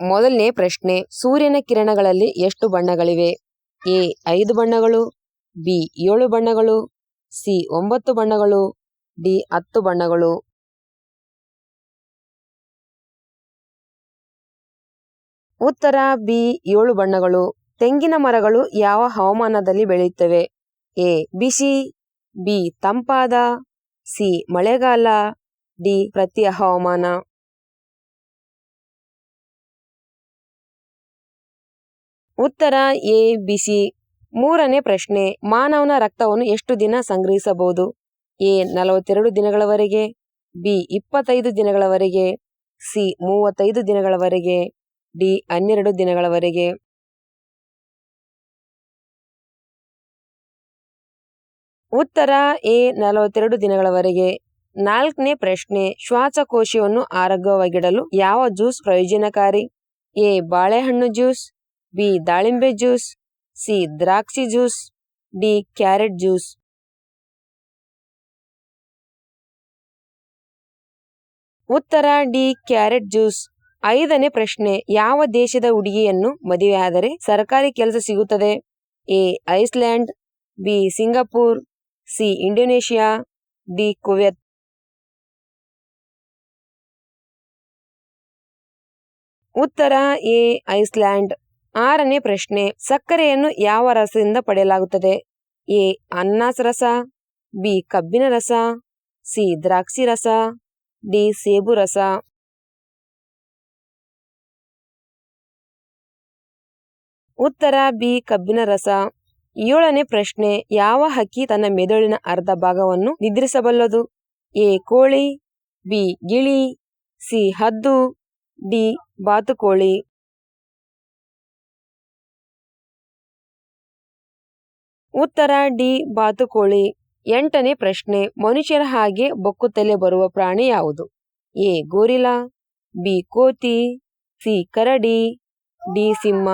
ಮೊದಲನೇ ಪ್ರಶ್ನೆ, ಸೂರ್ಯನ ಕಿರಣಗಳಲ್ಲಿ ಎಷ್ಟು ಬಣ್ಣಗಳಿವೆ? ಎ, ಐದು ಬಣ್ಣಗಳು, ಬಿ, ಏಳು ಬಣ್ಣಗಳು, ಸಿ, ಒಂಬತ್ತು ಬಣ್ಣಗಳು, ಡಿ, ಹತ್ತು ಬಣ್ಣಗಳು. ಉತ್ತರ, ಬಿ, ಏಳು ಬಣ್ಣಗಳು. ತೆಂಗಿನ ಮರಗಳು ಯಾವ ಹವಾಮಾನದಲ್ಲಿ ಬೆಳೆಯುತ್ತವೆ? ಎ, ಬಿಸಿ, ಬಿ, ತಂಪಾದ, ಸಿ, ಮಳೆಗಾಲ, ಡಿ ಪ್ರತಿ ಹವಾಮಾನ. ಉತ್ತರ ಎ ಬಿಸಿ ಮೂರನೇ ಪ್ರಶ್ನೆ, ಮಾನವನ ರಕ್ತವನ್ನು ಎಷ್ಟು ದಿನ ಸಂಗ್ರಹಿಸಬಹುದು? ಎ, ನಲವತ್ತೆರಡು ದಿನಗಳವರೆಗೆ, ಬಿ, ಇಪ್ಪತ್ತೈದು ದಿನಗಳವರೆಗೆ, ಸಿ, ಮೂವತ್ತೈದು ದಿನಗಳವರೆಗೆ, ಡಿ, ಹನ್ನೆರಡು ದಿನಗಳವರೆಗೆ. ಉತ್ತರ ಎ, ನಲವತ್ತೆರಡು ದಿನಗಳವರೆಗೆ. ನಾಲ್ಕನೇ ಪ್ರಶ್ನೆ, ಶ್ವಾಸಕೋಶವನ್ನು ಆರೋಗ್ಯವಾಗಿಡಲು ಯಾವ ಜ್ಯೂಸ್ ಪ್ರಯೋಜನಕಾರಿ? ಎ, ಬಾಳೆಹಣ್ಣು ಜ್ಯೂಸ್ ಬಿ ದಾಳಿಂಬೆ ಜ್ಯೂಸ್, ಸಿ ದ್ರಾಕ್ಷಿ ಜ್ಯೂಸ್, ಡಿ ಕ್ಯಾರೆಟ್ ಜ್ಯೂಸ್. ಉತ್ತರ, ಡಿ ಕ್ಯಾರೆಟ್ ಜ್ಯೂಸ್. ಐದನೇ ಪ್ರಶ್ನೆ, ಯಾವ ದೇಶದ ಹುಡುಗಿಯನ್ನು ಮದುವೆಯಾದರೆ ಸರ್ಕಾರಿ ಕೆಲಸ ಸಿಗುತ್ತದೆ? A Iceland, B Singapore, C Indonesia, D Kuwait. ಉತ್ತರ, ಎ ಐಸ್ಲ್ಯಾಂಡ್. ಆರನೇ ಪ್ರಶ್ನೆ, ಸಕ್ಕರೆಯನ್ನು ಯಾವ ರಸದಿಂದ ಪಡೆಯಲಾಗುತ್ತದೆ? ಎ, ಅನ್ನಾಸ ರಸ, ಬಿ, ಕಬ್ಬಿನ ರಸ, ಸಿ, ದ್ರಾಕ್ಷಿ ರಸ, ಡಿ, ಸೇಬು ರಸ. ಉತ್ತರ, ಬಿ, ಕಬ್ಬಿನ ರಸ. ಏಳನೇ ಪ್ರಶ್ನೆ, ಯಾವ ಹಕ್ಕಿ ತನ್ನ ಮೆದುಳಿನ ಅರ್ಧ ಭಾಗವನ್ನು ನಿದ್ರಿಸಬಲ್ಲದು? ಎ, ಕೋಳಿ, ಬಿ, ಗಿಳಿ, ಸಿ, ಹದ್ದು, ಡಿ, ಬಾತುಕೋಳಿ. ಉತ್ತರ ಡಿ. ಬಾತುಕೋಳಿ. ಎಂಟನೇ ಪ್ರಶ್ನೆ, ಮನುಷ್ಯರ ಹಾಗೆ ಬೊಕ್ಕುತ್ತಲೇ ಬರುವ ಪ್ರಾಣಿ ಯಾವುದು? ಎ. Gorilla B. ಕೋತಿ, ಸಿ. ಕರಡಿ, ಡಿ. ಸಿಂಹ.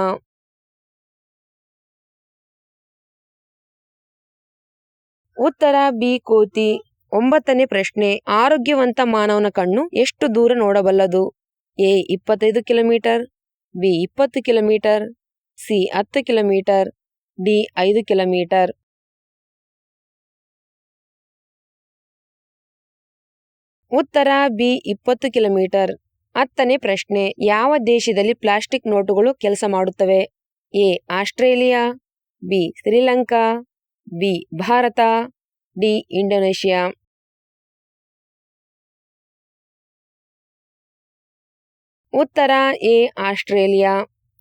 ಉತ್ತರ ಬಿ. ಕೋತಿ. ಒಂಬತ್ತನೇ ಪ್ರಶ್ನೆ, ಆರೋಗ್ಯವಂತ ಮಾನವನ ಕಣ್ಣು ಎಷ್ಟು ದೂರ ನೋಡಬಲ್ಲದು? ಎ. ಇಪ್ಪತ್ತೈದು ಕಿಲೋಮೀಟರ್, ಬಿ. ಇಪ್ಪತ್ತು ಕಿಲೋಮೀಟರ್, ಸಿ. ಹತ್ತು ಕಿಲೋಮೀಟರ್ ಡಿ ಐದು ಕಿಲೋಮೀಟರ್. ಉತ್ತರ ಬಿ ಇಪ್ಪತ್ತು ಕಿಲೋಮೀಟರ್. ಹತ್ತನೇ ಪ್ರಶ್ನೆ, ಯಾವ ದೇಶದಲ್ಲಿ ಪ್ಲಾಸ್ಟಿಕ್ ನೋಟುಗಳು ಕೆಲಸ ಮಾಡುತ್ತವೆ? A, Australia, B, Sri Lanka, B, Bharat, D, Indonesia. ಉತ್ತರ ಎ, ಆಸ್ಟ್ರೇಲಿಯಾ.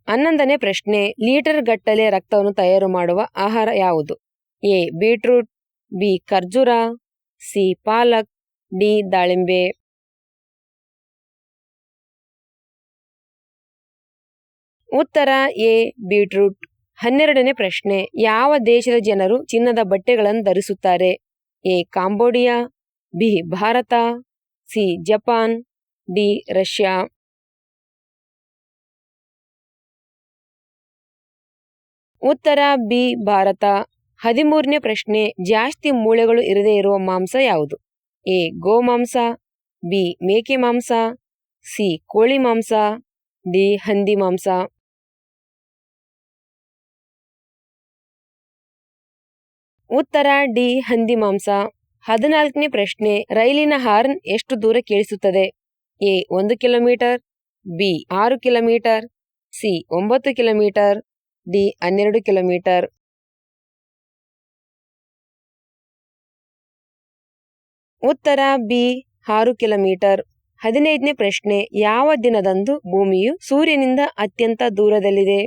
ಹನ್ನೊಂದನೇ ಪ್ರಶ್ನೆ, ಲೀಟರ್ ಗಟ್ಟಲೆ ರಕ್ತವನ್ನು ತಯಾರು ಮಾಡುವ ಆಹಾರ ಯಾವುದು? ಎ, ಬೀಟ್ರೂಟ್, ಬಿ, ಖರ್ಜೂರ, ಸಿ, ಪಾಲಕ್, ಡಿ, ದಾಳಿಂಬೆ. ಉತ್ತರ, ಎ, ಬೀಟ್ರೂಟ್. ಹನ್ನೆರಡನೇ ಪ್ರಶ್ನೆ, ಯಾವ ದೇಶದ ಜನರು ಚಿನ್ನದ ಬಟ್ಟೆಗಳನ್ನು ಧರಿಸುತ್ತಾರೆ? A, Cambodia, B, Bharat, C, Japan, D, Russia. ಉತ್ತರ ಬಿ ಭಾರತ. ಹದಿಮೂರನೇ ಪ್ರಶ್ನೆ, ಜಾಸ್ತಿ ಮೂಳೆಗಳು ಇರದೇ ಇರುವ ಮಾಂಸ ಯಾವುದು? ಎ, ಗೋಮಾಂಸ, ಬಿ, ಮೇಕೆ ಮಾಂಸ, ಸಿ, ಕೋಳಿ ಮಾಂಸ, ಡಿ, ಹಂದಿ ಮಾಂಸ. ಉತ್ತರ ಡಿ, ಹಂದಿ ಮಾಂಸ. ಹದಿನಾಲ್ಕನೇ ಪ್ರಶ್ನೆ, ರೈಲಿನ ಹಾರ್ನ್ ಎಷ್ಟು ದೂರ ಕೇಳಿಸುತ್ತದೆ? ಎ, ಒಂದು ಕಿಲೋಮೀಟರ್, ಬಿ, ಆರು ಕಿಲೋಮೀಟರ್, ಸಿ, ಒಂಬತ್ತು ಕಿಲೋಮೀಟರ್ ಡಿ ಹನ್ನೆರಡು ಕಿಲೋಮೀಟರ್. ಉತ್ತರ ಬಿ ಆರು ಕಿಲೋಮೀಟರ್. ಹದಿನೈದನೇ ಪ್ರಶ್ನೆ, ಯಾವ ದಿನದಂದು ಭೂಮಿಯು ಸೂರ್ಯನಿಂದ ಅತ್ಯಂತ ದೂರದಲ್ಲಿದೆ?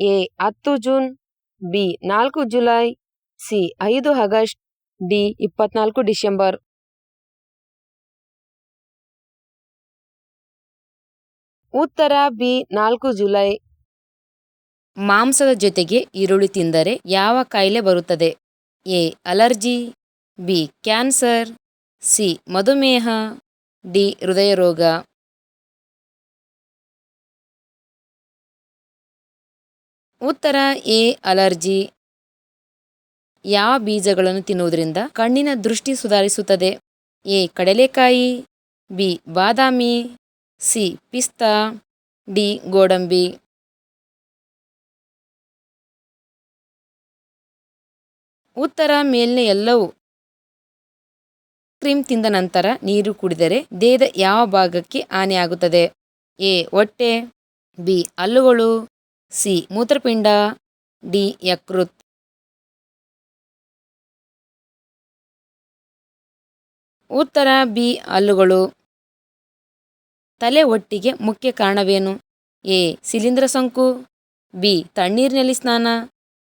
ಎ, ಹತ್ತು ಜೂನ್, ಬಿ, ನಾಲ್ಕು ಜುಲೈ, ಸಿ, ಐದು ಆಗಸ್ಟ್, ಡಿ, ಇಪ್ಪತ್ನಾಲ್ಕು ಡಿಸೆಂಬರ್. ಉತ್ತರ ಬಿ, ನಾಲ್ಕು ಜುಲೈ. ಮಾಂಸದ ಜೊತೆಗೆ ಈರುಳ್ಳಿ ತಿಂದರೆ ಯಾವ ಕಾಯಿಲೆ ಬರುತ್ತದೆ? A. Allergy, B. Cancer, C. ಮಧುಮೇಹ, ಡಿ. ಹೃದಯ ರೋಗ ಉತ್ತರ, ಎ. ಅಲರ್ಜಿ. ಯಾವ ಬೀಜಗಳನ್ನು ತಿನ್ನುವುದರಿಂದ ಕಣ್ಣಿನ ದೃಷ್ಟಿ ಸುಧಾರಿಸುತ್ತದೆ? ಎ. ಕಡಲೆಕಾಯಿ, ಬಿ. ಬಾದಾಮಿ, ಸಿ. ಪಿಸ್ತಾ, ಡಿ. ಗೋಡಂಬಿ. ಉತ್ತರ ಮೇಲಿನ ಎಲ್ಲವೂ ಕ್ರೀಮ್ ತಿಂದ ನಂತರ ನೀರು ಕುಡಿದರೆ ದೇಹದ ಯಾವ ಭಾಗಕ್ಕೆ ಹಾನಿಯಾಗುತ್ತದೆ? ಎ. ಹೊಟ್ಟೆ, ಬಿ. ಹಲ್ಲುಗಳು, ಸಿ. ಮೂತ್ರಪಿಂಡ, ಡಿ. ಯಕೃತ್. ಉತ್ತರ, ಬಿ. ಹಲ್ಲುಗಳು. ತಲೆ ಒಟ್ಟಿಗೆ ಮುಖ್ಯ ಕಾರಣವೇನು? ಎ. ಶಿಲೀಂಧ್ರ ಸೋಂಕು, ಬಿ. ತಣ್ಣೀರಿನಲ್ಲಿ ಸ್ನಾನ,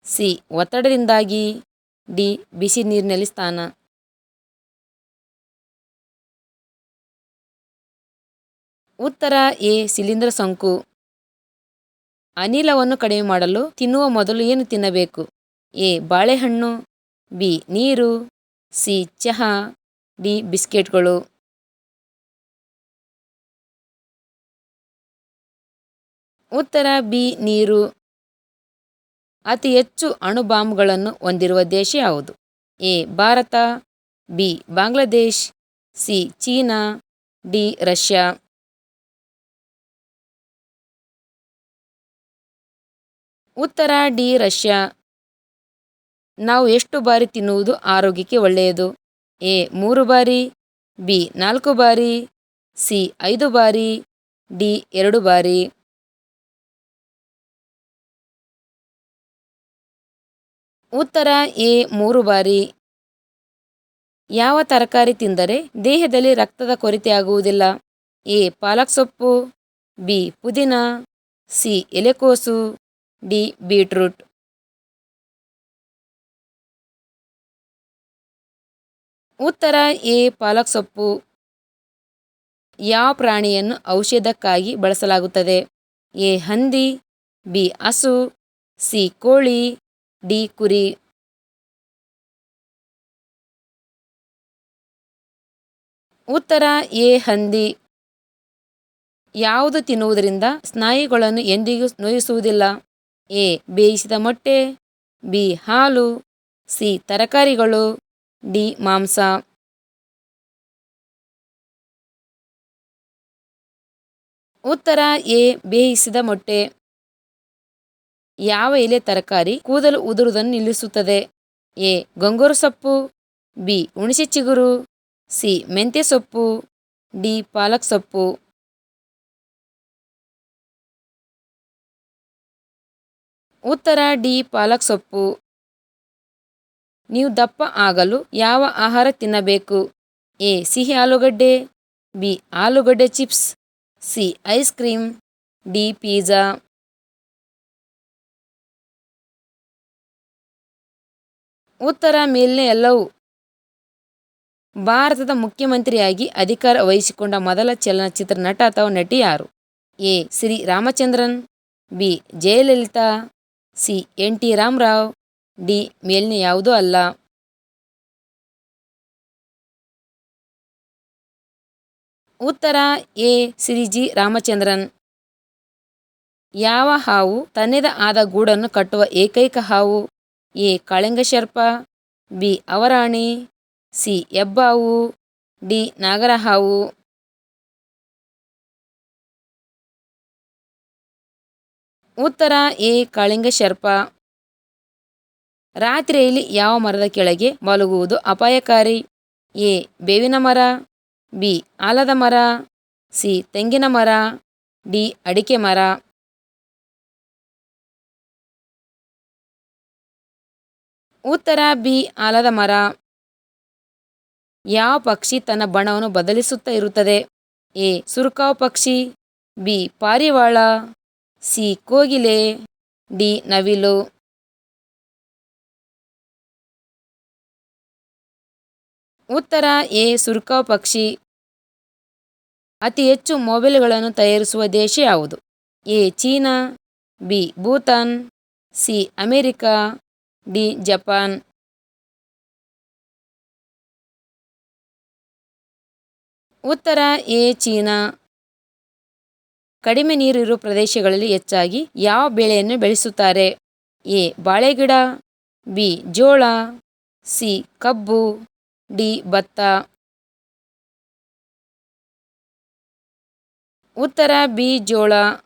ಸಿ. ಒತ್ತಡದಿಂದಾಗಿ. ಡಿ, ಬಿಸಿ ನೀರಿನಲ್ಲಿ ಸ್ನಾನ. ಉತ್ತರ ಎ ಶಿಲೀಂಧ್ರ ಸೋಂಕು. ಅನಿಲವನ್ನು ಕಡಿಮೆ ಮಾಡಲು ತಿನ್ನುವ ಮೊದಲು ಏನು ತಿನ್ನಬೇಕು? ಎ, ಬಾಳೆಹಣ್ಣು. ಬಿ, ನೀರು. ಸಿ, ಚಹಾ. ಡಿ, ಬಿಸ್ಕೆಟ್ಗಳು. ಉತ್ತರ ಬಿ, ನೀರು. ಅತಿ ಹೆಚ್ಚು ಅಣುಬಾಂಬ್ಗಳನ್ನು ಹೊಂದಿರುವ ದೇಶ ಯಾವುದು? A. Bharat, B. Bangladesh, C. China, D. Russia. ಉತ್ತರ, ಡಿ. ರಷ್ಯಾ. ನಾವು ಎಷ್ಟು ಬಾರಿ ತಿನ್ನುವುದು ಆರೋಗ್ಯಕ್ಕೆ ಒಳ್ಳೆಯದು? ಎ. ಮೂರು ಬಾರಿ, ಬಿ. ನಾಲ್ಕು ಬಾರಿ, ಸಿ. ಐದು ಬಾರಿ, ಡಿ. ಎರಡು ಬಾರಿ. ಉತ್ತರ ಎ, ಮೂರು ಬಾರಿ. ಯಾವ ತರಕಾರಿ ತಿಂದರೆ ದೇಹದಲ್ಲಿ ರಕ್ತದ ಕೊರತೆ ಆಗುವುದಿಲ್ಲ? ಎ, ಪಾಲಕ್ ಸೊಪ್ಪು. ಬಿ, ಪುದೀನ. ಸಿ, ಎಲೆಕೋಸು. D, beetroot. ಉತ್ತರ ಎ, ಪಾಲಕ್ ಸೊಪ್ಪು. ಯಾವ ಪ್ರಾಣಿಯನ್ನು ಔಷಧಕ್ಕಾಗಿ ಬಳಸಲಾಗುತ್ತದೆ? ಎ, ಹಂದಿ. ಬಿ, ಹಸು. ಸಿ, ಕೋಳಿ. ಡಿ ಕುರಿ ಉತ್ತರ ಎ ಹಂದಿ ಯಾವುದು ತಿನ್ನುವುದರಿಂದ ಸ್ನಾಯುಗಳನ್ನು ಎಂದಿಗೂ ನೋಯಿಸುವುದಿಲ್ಲ. ಎ ಬೇಯಿಸಿದ ಮೊಟ್ಟೆ, ಬಿ ಹಾಲು, ಸಿ ತರಕಾರಿಗಳು, ಡಿ ಮಾಂಸ. ಉತ್ತರ ಎ ಬೇಯಿಸಿದ ಮೊಟ್ಟೆ. ಯಾವ ಎಲೆ ತರಕಾರಿ ಕೂದಲು ಉದುರುವುದನ್ನು ನಿಲ್ಲಿಸುತ್ತದೆ? ಎ. ಗೊಂಗೂರು ಸೊಪ್ಪು, ಬಿ. ಹುಣಸೆ ಚಿಗುರು, ಸಿ. ಮೆಂತ್ಯ ಸೊಪ್ಪು, ಡಿ. ಪಾಲಕ್ ಸೊಪ್ಪು. ಉತ್ತರ, ಡಿ. ಪಾಲಕ್ ಸೊಪ್ಪು. ನೀವು ದಪ್ಪ ಆಗಲು ಯಾವ ಆಹಾರ ತಿನ್ನಬೇಕು? ಎ. ಸಿಹಿ ಆಲೂಗಡ್ಡೆ, ಬಿ. ಆಲೂಗಡ್ಡೆ chips, C. Ice cream, D. Pizza. ಉತ್ತರ ಮೇಲಿನ ಎಲ್ಲವೂ ಭಾರತದ ಮುಖ್ಯಮಂತ್ರಿಯಾಗಿ ಅಧಿಕಾರ ವಹಿಸಿಕೊಂಡ ಮೊದಲ ಚಲನಚಿತ್ರ ನಟ ಅಥವಾ ನಟಿ ಯಾರು? A. Shri Ramachandran, B. Jayalalithaa, C. N. T. Rama Rao, D. ಮೇಲಿನ ಯಾವುದೂ ಅಲ್ಲ. ಉತ್ತರ, ಎ. ಶ್ರೀ ಜಿ. ರಾಮಚಂದ್ರನ್. ಯಾವ ಹಾವು ತನ್ನದೇ ಆದ ಗೂಡನ್ನು ಕಟ್ಟುವ ಏಕೈಕ ಹಾವು? ಎ ಕಾಳಿಂಗಶರ್ಪ ಬಿ ಅವರಾಣಿ, ಸಿ ಹೆಬ್ಬಾವು ಡಿ ನಾಗರಹಾವು. ಉತ್ತರ ಎ ಕಾಳಿಂಗಶರ್ಪ ರಾತ್ರಿಯಲ್ಲಿ ಯಾವ ಮರದ ಕೆಳಗೆ ಮಲಗುವುದು ಅಪಾಯಕಾರಿ? ಎ ಬೇವಿನ ಮರ, ಬಿ ಆಲದ ಮರ, ಸಿ ತೆಂಗಿನ ಮರ, ಡಿ ಅಡಿಕೆ ಮರ. ಉತ್ತರ ಬಿ, ಆಲದ ಮರ. ಯಾವ ಪಕ್ಷಿ ತನ್ನ ಬಣವನ್ನು ಬದಲಿಸುತ್ತಾ ಇರುತ್ತದೆ? ಎ, ಸುರ್ಕಾವ್ ಪಕ್ಷಿ. ಬಿ, ಪಾರಿವಾಳ. ಸಿ, ಕೋಗಿಲೆ. ಡಿ, ನವಿಲು. ಉತ್ತರ ಎ, ಸುರ್ಕಾವ್ ಪಕ್ಷಿ. ಅತಿ ಹೆಚ್ಚು ಮೊಬೈಲ್ಗಳನ್ನು ತಯಾರಿಸುವ ದೇಶ ಯಾವುದು? A, China. B, Bhutan. C, America. D Japan ಉತ್ತರ ಎ ಚೀನಾ. ಕಡಿಮೆ ನೀರಿರೋ ಪ್ರದೇಶಗಳಲ್ಲಿ ಹೆಚ್ಚಾಗಿ ಯಾವ ಬೆಳೆಯನ್ನು ಬೆಳೆಸುತ್ತಾರೆ? ಎ ಬಾಳೆಗಿಡ, ಬಿ ಜೋಳ, ಸಿ ಕಬ್ಬು, ಡಿ ಭತ್ತ. ಉತ್ತರ ಬಿ ಜೋಳ.